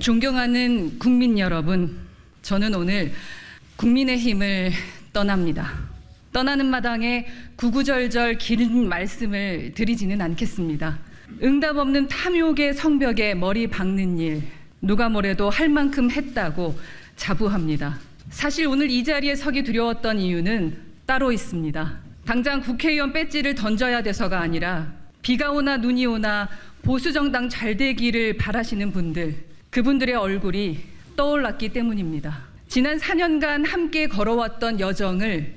존경하는 국민 여러분, 저는 오늘 국민의 힘을 떠납니다. 떠나는 마당에 구구절절 긴 말씀을 드리지는 않겠습니다. 응답 없는 탐욕의 성벽에 머리 박는 일, 누가 뭐래도 할 만큼 했다고 자부합니다. 사실 오늘 이 자리에 서기 두려웠던 이유는 따로 있습니다. 당장 국회의원 배지를 던져야 돼서가 아니라 비가 오나 눈이 오나 보수 정당 잘 되기를 바라시는 분들, 그분들의 얼굴이 떠올랐기 때문입니다. 지난 4년간 함께 걸어왔던 여정을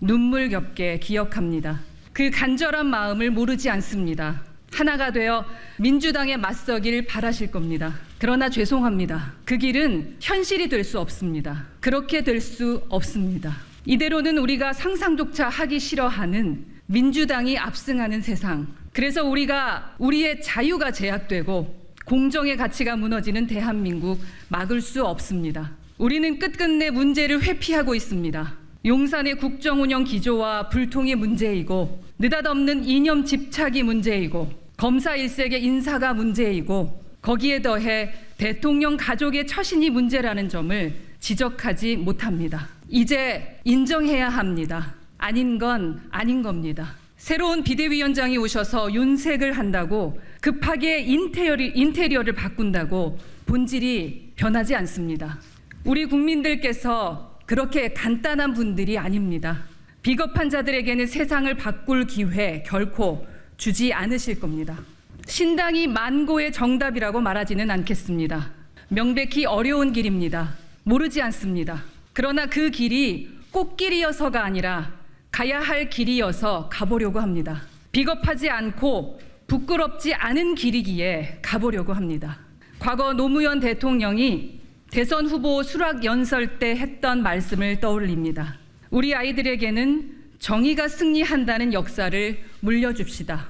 눈물겹게 기억합니다. 그 간절한 마음을 모르지 않습니다. 하나가 되어 민주당에 맞서길 바라실 겁니다. 그러나 죄송합니다. 그 길은 현실이 될 수 없습니다. 그렇게 될 수 없습니다. 이대로는 우리가 상상조차 하기 싫어하는 민주당이 압승하는 세상. 그래서 우리가 우리의 자유가 제약되고 공정의 가치가 무너지는 대한민국 막을 수 없습니다. 우리는 끝끝내 문제를 회피하고 있습니다. 용산의 국정 운영 기조와 불통이 문제이고 느닷없는 이념 집착이 문제이고 검사 일색의 인사가 문제이고 거기에 더해 대통령 가족의 처신이 문제라는 점을 지적하지 못합니다. 이제 인정해야 합니다. 아닌 건 아닌 겁니다. 새로운 비대위원장이 오셔서 윤색을 한다고 급하게 인테리어를, 인테리어를 바꾼다고 본질이 변하지 않습니다. 우리 국민들께서 그렇게 간단한 분들이 아닙니다. 비겁한 자들에게는 세상을 바꿀 기회 결코 주지 않으실 겁니다. 신당이 만고의 정답이라고 말하지는 않겠습니다. 명백히 어려운 길입니다. 모르지 않습니다. 그러나 그 길이 꽃길이어서가 아니라 가야 할 길이어서 가보려고 합니다. 비겁하지 않고 부끄럽지 않은 길이기에 가보려고 합니다. 과거 노무현 대통령이 대선 후보 수락 연설 때 했던 말씀을 떠올립니다. 우리 아이들에게는 정의가 승리한다는 역사를 물려줍시다.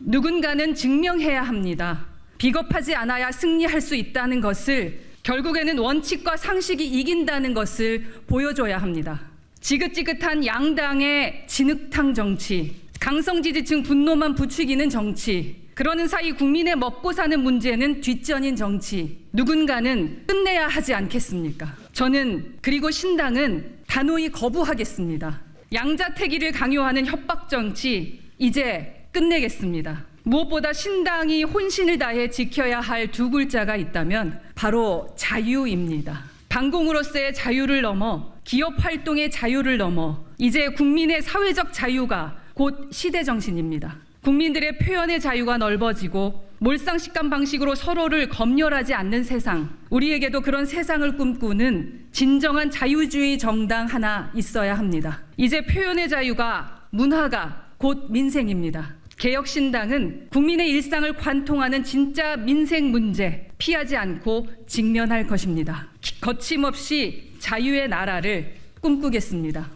누군가는 증명해야 합니다. 비겁하지 않아야 승리할 수 있다는 것을 결국에는 원칙과 상식이 이긴다는 것을 보여줘야 합니다. 지긋지긋한 양당의 진흙탕 정치, 강성 지지층 분노만 부추기는 정치, 그러는 사이 국민의 먹고 사는 문제는 뒷전인 정치. 누군가는 끝내야 하지 않겠습니까? 저는 그리고 신당은 단호히 거부하겠습니다. 양자택일을 강요하는 협박 정치 이제 끝내겠습니다. 무엇보다 신당이 혼신을 다해 지켜야 할 두 글자가 있다면 바로 자유입니다. 방공으로서의 자유를 넘어 기업 활동의 자유를 넘어 이제 국민의 사회적 자유가 곧 시대 정신입니다. 국민들의 표현의 자유가 넓어지고 몰상식감 방식으로 서로를 검열하지 않는 세상, 우리에게도 그런 세상을 꿈꾸는 진정한 자유주의 정당 하나 있어야 합니다. 이제 표현의 자유가 문화가 곧 민생입니다. 개혁신당은 국민의 일상을 관통하는 진짜 민생 문제 피하지 않고 직면할 것입니다. 거침없이 자유의 나라를 꿈꾸겠습니다.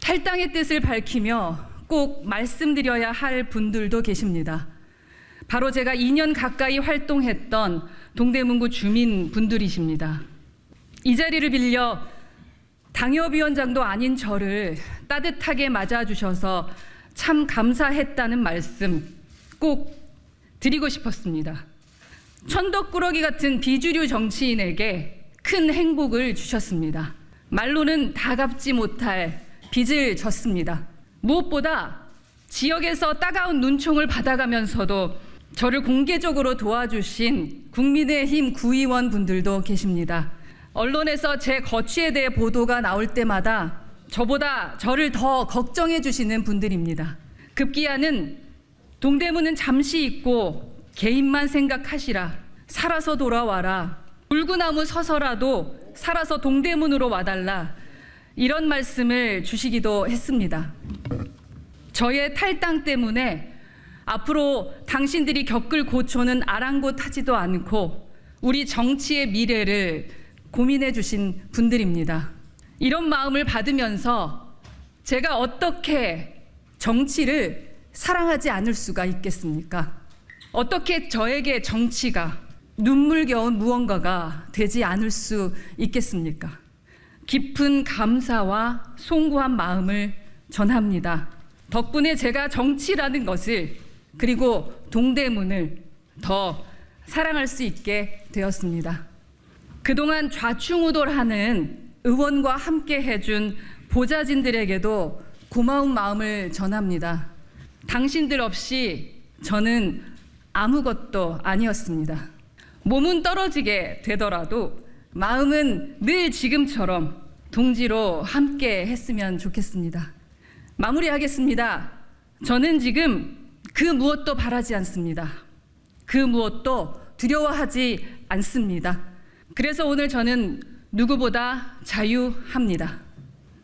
탈당의 뜻을 밝히며 꼭 말씀드려야 할 분들도 계십니다. 바로 제가 2년 가까이 활동했던 동대문구 주민 분들이십니다. 이 자리를 빌려 당협위원장도 아닌 저를 따뜻하게 맞아주셔서 참 감사했다는 말씀 꼭 드리고 싶었습니다. 천덕꾸러기 같은 비주류 정치인에게 큰 행복을 주셨습니다. 말로는 다 갚지 못할 빚을 졌습니다. 무엇보다 지역에서 따가운 눈총을 받아가면서도 저를 공개적으로 도와주신 국민의힘 구의원 분들도 계십니다. 언론에서 제 거취에 대해 보도가 나올 때마다 저보다 저를 더 걱정해 주시는 분들입니다. 급기야는 동대문은 잠시 있고 개인만 생각하시라. 살아서 돌아와라. 울구나무 서서라도 살아서 동대문으로 와달라. 이런 말씀을 주시기도 했습니다. 저의 탈당 때문에 앞으로 당신들이 겪을 고초는 아랑곳하지도 않고 우리 정치의 미래를 고민해 주신 분들입니다. 이런 마음을 받으면서 제가 어떻게 정치를 사랑하지 않을 수가 있겠습니까? 어떻게 저에게 정치가 눈물겨운 무언가가 되지 않을 수 있겠습니까? 깊은 감사와 송구한 마음을 전합니다. 덕분에 제가 정치라는 것을 그리고 동대문을 더 사랑할 수 있게 되었습니다. 그동안 좌충우돌하는 의원과 함께 해준 보좌진들에게도 고마운 마음을 전합니다. 당신들 없이 저는 아무것도 아니었습니다. 몸은 떨어지게 되더라도 마음은 늘 지금처럼 동지로 함께 했으면 좋겠습니다. 마무리하겠습니다. 저는 지금 그 무엇도 바라지 않습니다. 그 무엇도 두려워하지 않습니다. 그래서 오늘 저는 누구보다 자유합니다.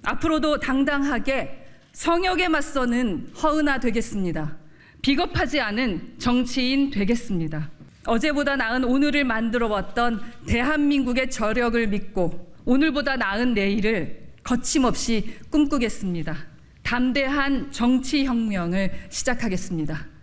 앞으로도 당당하게 성역에 맞서는 허은아 되겠습니다. 비겁하지 않은 정치인 되겠습니다. 어제보다 나은 오늘을 만들어 왔던 대한민국의 저력을 믿고 오늘보다 나은 내일을 거침없이 꿈꾸겠습니다. 담대한 정치 혁명을 시작하겠습니다.